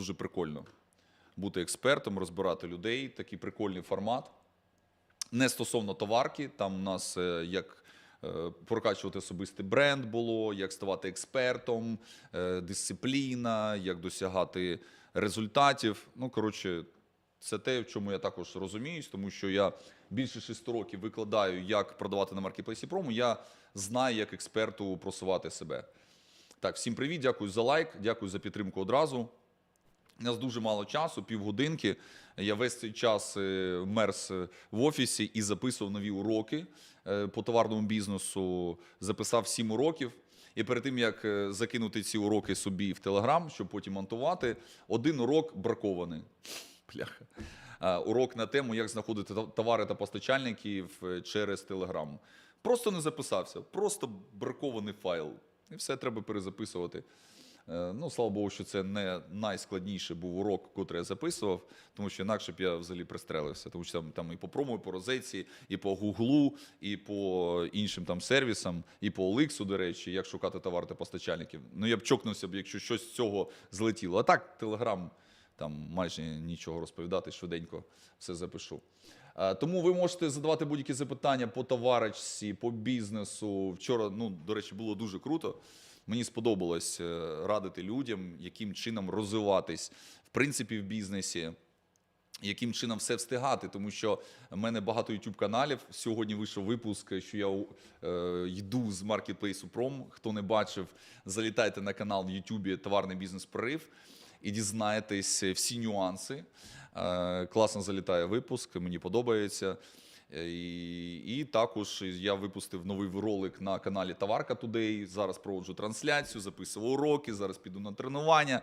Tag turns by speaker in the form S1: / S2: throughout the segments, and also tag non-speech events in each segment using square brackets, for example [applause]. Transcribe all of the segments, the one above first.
S1: дуже прикольно бути експертом, розбирати людей. Такий прикольний формат. Не стосовно товарки, там у нас е, як е, прокачувати особистий бренд було, як ставати експертом, е, дисципліна, як досягати результатів. Ну, коротше, це те, в чому я також розуміюсь, тому що я більше шести років викладаю, як продавати на маркетплейсі прому. Я знаю, як експерту просувати себе. Так, всім привіт, дякую за лайк, дякую за підтримку одразу. У нас дуже мало часу, півгодинки. Я весь цей час е, мерз е, в офісі і записував нові уроки е, по товарному бізнесу. Записав сім уроків. І перед тим як закинути ці уроки собі в Телеграм, щоб потім монтувати, один урок бракований. Бляха. Е, Урок на тему, як знаходити товари та постачальників через Телеграм. Просто не записався, просто бракований файл. І все треба перезаписувати. Е, Ну, слава Богу, що це не найскладніший був урок, котрий я записував, тому що інакше б я взагалі пристрелився. Тому що там, там і по промо, і по розетці, і по гуглу, і по іншим там сервісам, і по Оликсу, до речі, як шукати товар та постачальників. Ну я б чокнувся б, якщо щось з цього злетіло. А так, Телеграм там майже нічого розповідати, швиденько все запишу. Е, Тому ви можете задавати будь-які запитання по товарочці, по бізнесу. Вчора, ну, до речі, було дуже круто. Мені сподобалось е, радити людям, яким чином розвиватись в принципі в бізнесі. Яким чином все встигати, тому що в мене багато youtube каналів. Сьогодні вийшов випуск, що я е, йду з маркетплейсу Пром. Хто не бачив, залітайте на канал в Ютубі Товарний бізнес прорив і дізнаєтесь всі нюанси. Е, класно залітає випуск, мені подобається. Е, І, і також я випустив новий ролик на каналі Товарка Today. Зараз проводжу трансляцію, записував уроки. Зараз піду на тренування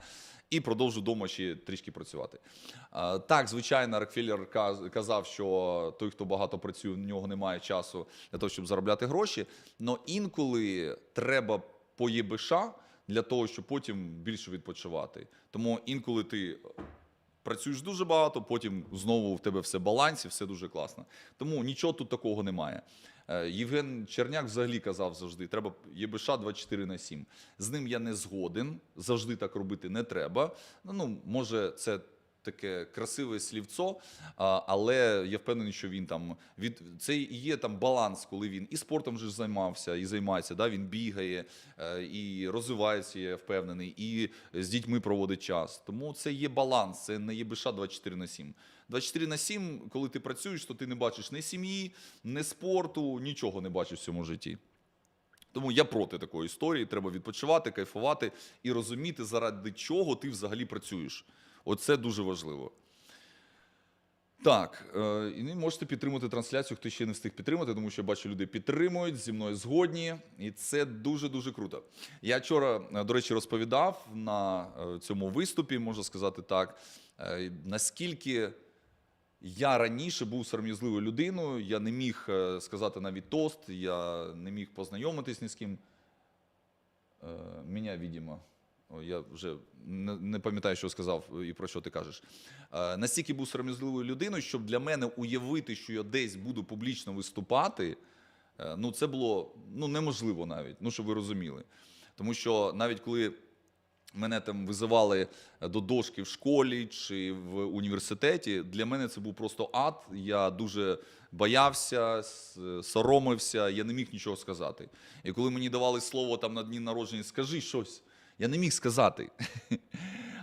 S1: і продовжу вдома ще трішки працювати. А, Так, звичайно, Рокфеллер казав, що той, хто багато працює, у нього немає часу для того, щоб заробляти гроші. Але інколи треба по ЄБШ для того, щоб потім більше відпочивати. Тому інколи ти працюєш дуже багато, потім знову в тебе все баланс балансі, все дуже класно. Тому нічого тут такого немає. Е, Євген Черняк взагалі казав завжди: треба ЄБШ 24 на 7. З ним я не згоден, завжди так робити не треба. Ну, Ну, може, це. Таке красиве слівцо, але я впевнений, що він там від це і є там баланс, коли він і спортом вже займався, і займається. Да? Він бігає е, і розвивається, я впевнений, і з дітьми проводить час. Тому це є баланс, це не є БШ 24 на 7. 24 на 7, коли ти працюєш, то ти не бачиш ні сім'ї, ні спорту, нічого не бачиш в цьому житті. Тому я проти такої історії. Треба відпочивати, кайфувати і розуміти, заради чого ти взагалі працюєш. Оце дуже важливо. Так, е, і можете підтримати трансляцію, хто ще не встиг підтримати, тому що я бачу, люди підтримують, зі мною згодні, і це дуже-дуже круто. Я вчора, е, до речі, розповідав на е, цьому виступі, можна сказати так, наскільки я раніше був сором'язливою людиною, я не міг сказати навіть тост, я не міг познайомитись ні з ким. Мене, видимо. Я вже не, не пам'ятаю, що сказав і про що ти кажеш. Е, настільки був сором'язливою людиною, щоб для мене уявити, що я десь буду публічно виступати, е, ну це було ну, неможливо навіть, ну щоб ви розуміли. Тому що навіть коли мене там визивали до дошки в школі чи в університеті, для мене це був просто ад. Я дуже боявся, соромився, я не міг нічого сказати. І коли мені давали слово там на дні народження, скажи щось, я не міг сказати. [laughs]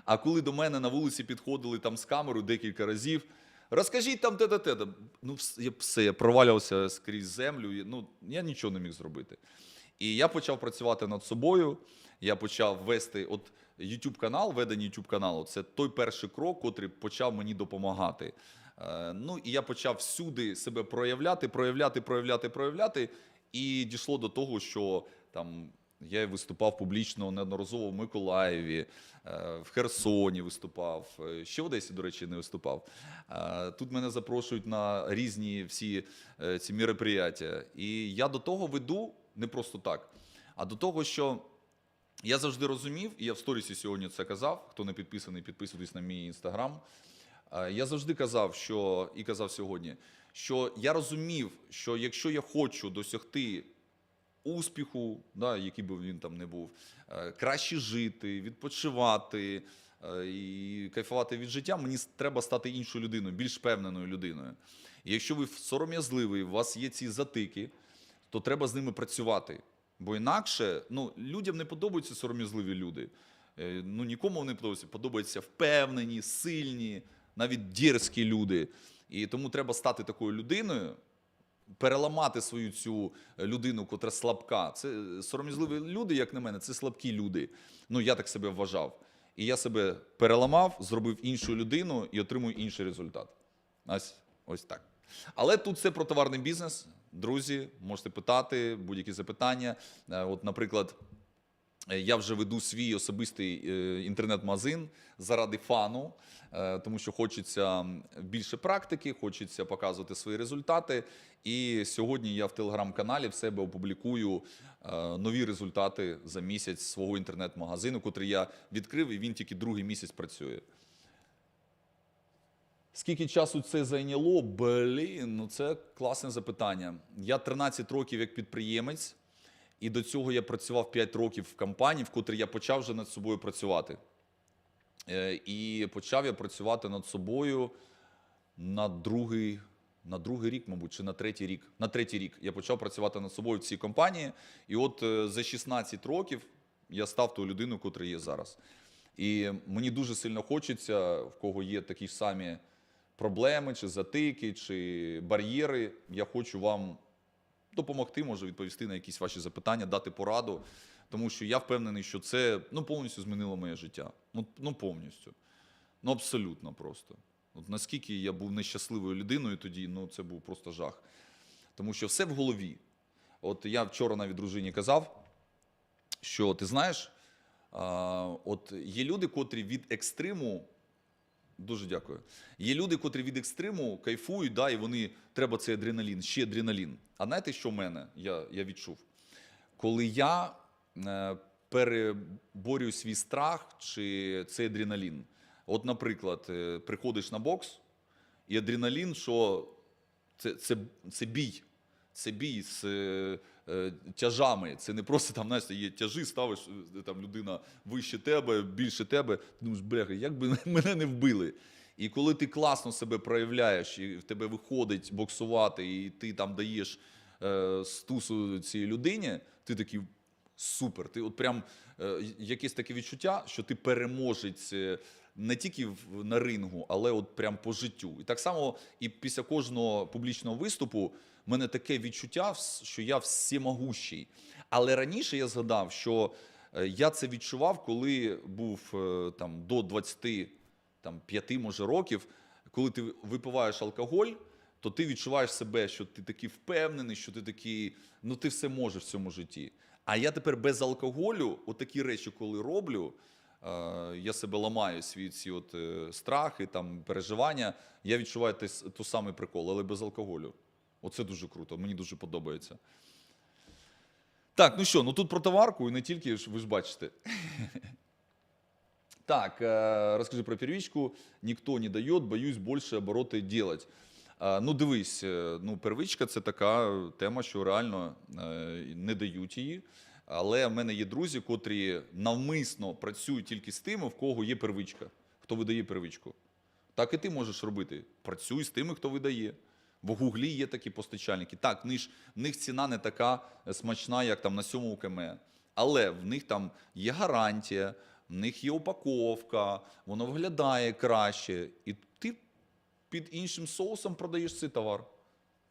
S1: А коли до мене на вулиці підходили там з камерою декілька разів, розкажіть там те те те Ну, все, я провалювався скрізь землю. Ну, я нічого не міг зробити. І я почав працювати над собою. Я почав вести от YouTube канал, ведення YouTube каналу. Це той перший крок, котрий почав мені допомагати. Е, Ну і я почав всюди себе проявляти, проявляти, проявляти, проявляти. І дійшло до того, що там я виступав публічно неодноразово в Миколаєві, е, в Херсоні виступав. е, Ще в Одесі, до речі, не виступав. Е, Тут мене запрошують на різні всі ці мероприятия. І я до того веду не просто так, а до того, що я завжди розумів, і я в сторісі сьогодні це казав. Хто не підписаний, підписуйтесь на мій інстаграм. Я завжди казав, що і казав сьогодні, що я розумів, що якщо я хочу досягти успіху, да, який би він там не був, е, краще жити, відпочивати, е, і кайфувати від життя, мені треба стати іншою людиною, більш впевненою людиною. І якщо ви сором'язливий, у вас є ці затики, то треба з ними працювати. Бо інакше ну, людям не подобаються сором'язливі люди. Е, Ну, нікому вони подобаються. Подобаються впевнені, сильні, навіть дерзкі люди. І тому треба стати такою людиною, переламати свою цю людину, котра слабка. Це е, сором'язливі люди, як на мене, це слабкі люди. Ну, я так себе вважав. І я себе переламав, зробив іншу людину і отримую інший результат. Ось, ось так. Але тут це про товарний бізнес. Друзі, можете питати будь-які запитання. Е, От, наприклад, Е, Я вже веду свій особистий е, інтернет-магазин заради фану, е, тому що хочеться більше практики, хочеться показувати свої результати. І сьогодні я в телеграм-каналі в себе опублікую е, нові результати за місяць свого інтернет-магазину, котрий я відкрив, і він тільки другий місяць працює. Скільки часу це зайняло? Блін, ну це класне запитання. Я 13 років як підприємець, і до цього я працював 5 років в компанії, в котрій я почав вже над собою працювати. Е, І почав я працювати над собою на другий, на другий рік, мабуть, чи на третій рік. На третій рік я почав працювати над собою в цій компанії. І от е, за 16 років я став тою людиною, котра є зараз. І мені дуже сильно хочеться, в кого є такі ж самі проблеми, чи затики, чи бар'єри. Я хочу вам допомогти, може відповісти на якісь ваші запитання, дати пораду. Тому що я впевнений, що це ну, повністю змінило моє життя. Ну, ну повністю. Ну, абсолютно просто. От наскільки я був нещасливою людиною тоді, ну це був просто жах. Тому що все в голові. От я вчора навіть дружині казав, що ти знаєш, а, от є люди, котрі від екстриму. Дуже дякую. Є люди, котрі від екстриму кайфують, да, і вони треба цей адреналін, ще адреналін. А знаєте, що в мене я, я відчув? Коли я е, переборюю свій страх чи цей адреналін. От, наприклад, е, приходиш на бокс, і адреналін, що це, це, це бій. Це бій з е, тяжами. Це не просто там, знаєш, є тяжі, ставиш е, там людина вище тебе, більше тебе. Ти думаєш, бляха, як би [laughs] мене не вбили. І коли ти класно себе проявляєш, і в тебе виходить боксувати, і ти там даєш е, стусу цій людині, ти такий супер. Ти от прям е, якесь таке відчуття, що ти переможець е, не тільки на рингу, але от прям по життю. І так само і після кожного публічного виступу в мене таке відчуття, що я всемогущий. Але раніше я згадав, що е, я це відчував, коли був е, там до 20 там, може років, коли ти випиваєш алкоголь, то ти відчуваєш себе, що ти такий впевнений, що ти такий, ну ти все можеш в цьому житті. А я тепер без алкоголю, отакі речі, коли роблю, я себе ламаю свої ці от е, страхи, там, переживання, я відчуваю той, самий прикол, але без алкоголю. Оце дуже круто, мені дуже подобається. Так, ну що, ну тут про товарку і не тільки, ви ж бачите. [laughs] Так, э, расскажи про первичку. Никто не дает, боюсь больше обороти делать. Ну, дивись, е, ну, первичка це така тема, що реально е, не дають її. Але в мене є друзі, котрі навмисно працюють тільки з тими, в кого є первичка, хто видає первичку. Так і ти можеш робити. Працюй з тими, хто видає. В Гуглі є такі постачальники. Так, в них, ціна не така смачна, як там на сьомому КМ. Але в них там є гарантія, в них є упаковка, воно виглядає краще. І ти під іншим соусом продаєш цей товар.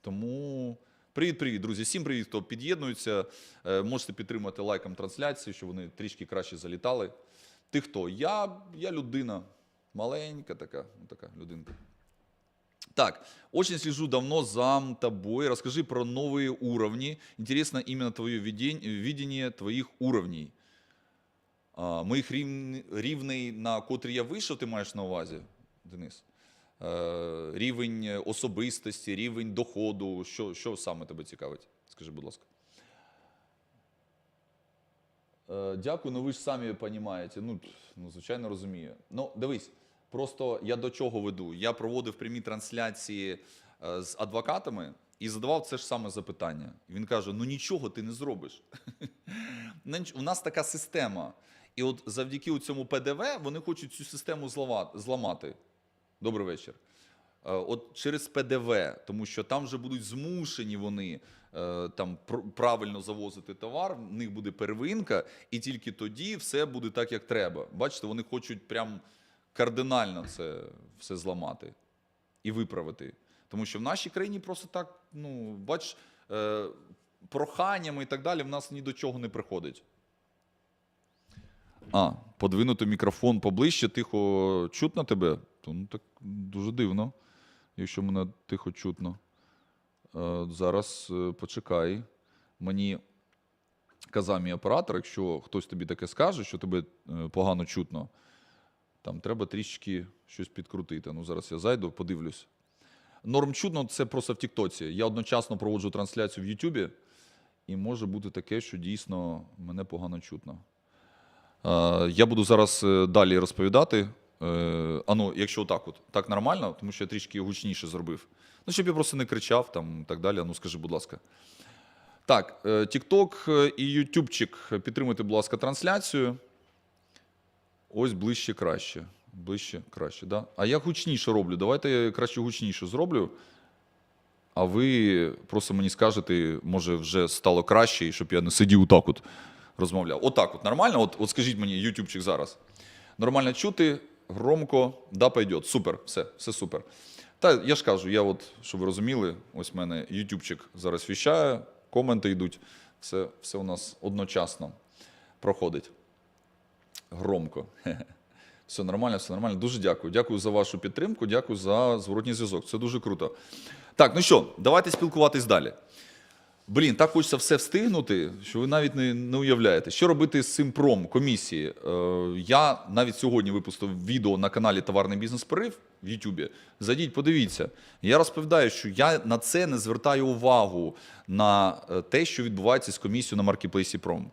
S1: Тому привіт-привіт, друзі. Всім привіт, хто під'єднується. Е, Можете підтримати лайком трансляцію, щоб вони трішки краще залітали. Ти хто? Я, я людина. Маленька така, ну, така людинка. Так, очень слежу давно за тобой. Расскажи про новые уровни. Интересно именно твое видень- видение твоих уровней. Моїх рівн- рівней, на котрі я вийшов, ти маєш на увазі, Денис? Е, рівень особистості, рівень доходу. Що, що саме тебе цікавить? Скажи, будь ласка. Е, Дякую, ну ви ж самі розумієте. Ну, ну, звичайно, розумію. Ну, дивись, просто я до чого веду. Я проводив прямі трансляції е, з адвокатами і задавав це ж саме запитання. Він каже: ну нічого ти не зробиш. [laughs] Ну, У нас така система. І от завдяки цьому ПДВ вони хочуть цю систему зламати. Добрий вечір. Е, От через ПДВ, тому що там вже будуть змушені вони е, там пр- правильно завозити товар, в них буде первинка, і тільки тоді все буде так, як треба. Бачите, вони хочуть прям кардинально це все зламати і виправити. Тому що в нашій країні просто так, ну, бач, е, проханнями і так далі в нас ні до чого не приходить. А, подвинути мікрофон поближче, тихо чутно тебе? То, ну, так дуже дивно, якщо мене тихо чутно. Е, зараз е, почекай. Мені казав мій оператор, якщо хтось тобі таке скаже, що тебе е, погано чутно, там треба трішки щось підкрутити. Ну, зараз я зайду, подивлюсь. Норм чутно це просто в Тіктоці. Я одночасно проводжу трансляцію в Ютубі, і може бути таке, що дійсно мене погано чутно. Е, Я буду зараз е, далі розповідати. Е, А ну, якщо так, от, так нормально, тому що я трішки гучніше зробив. Ну, щоб я просто не кричав там і так далі. Ну, скажи, будь ласка. Так, TikTok і Ютубчик. Підтримуйте, будь ласка, трансляцію. Ось ближче краще. Ближче краще, да? А я гучніше роблю. Давайте я краще гучніше зроблю. А ви просто мені скажете, може, вже стало краще, і щоб я не сидів отак от розмовляв. Отак от нормально? От, от скажіть мені, ютубчик зараз. Нормально чути, громко, да, пойдет. Супер, все, все супер. Та я ж кажу, я от, щоб ви розуміли, ось в мене ютубчик зараз віщає, коменти йдуть. Все, все у нас одночасно проходить. Громко. [laughs] Все нормально, все нормально. Дуже дякую. Дякую за вашу підтримку, дякую за зворотній зв'язок. Це дуже круто. Так, ну що, давайте спілкуватись далі. Блін, так хочеться все встигнути, що ви навіть не, не уявляєте. Що робити з цим пром комісії? Е, я навіть сьогодні випустив відео на каналі Товарний бізнес Порив в Ютубі. Зайдіть, подивіться. Я розповідаю, що я на це не звертаю увагу на е, те, що відбувається з комісією на маркетплейсі Пром.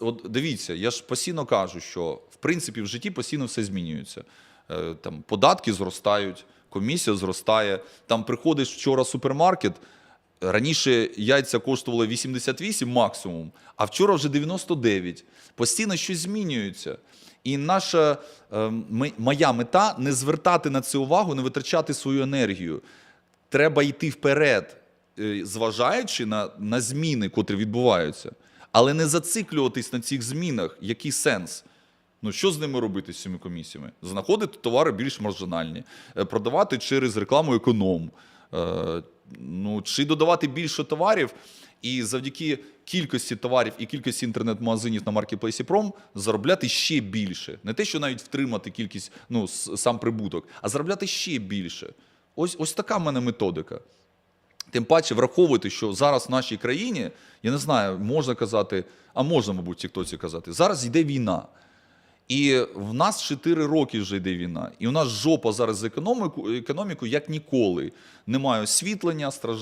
S1: От дивіться, я ж постійно кажу, що в принципі в житті постійно все змінюється. Е, Там податки зростають, комісія зростає. Там приходиш вчора в супермаркет. Раніше яйця коштували 88 максимум, а вчора вже 99. Постійно щось змінюється. І наша е, моя мета не звертати на це увагу, не витрачати свою енергію. Треба йти вперед, е, зважаючи на, на зміни, котрі відбуваються, але не зациклюватись на цих змінах. Який сенс? Ну, що з ними робити з цими комісіями? Знаходити товари більш маржинальні, е, продавати через рекламу економ, е, ну, чи додавати більше товарів, і завдяки кількості товарів і кількості інтернет-магазинів на маркетплейсі Пром заробляти ще більше. Не те, що навіть втримати кількість, ну, сам прибуток, а заробляти ще більше. Ось, ось така в мене методика. Тим паче враховуйте, що зараз в нашій країні, я не знаю, можна казати, а можна, мабуть, в Тіктоці казати, зараз йде війна. І в нас 4 роки вже йде війна. І у нас жопа зараз з економіку, економіку як ніколи. Немає освітлення, страждання.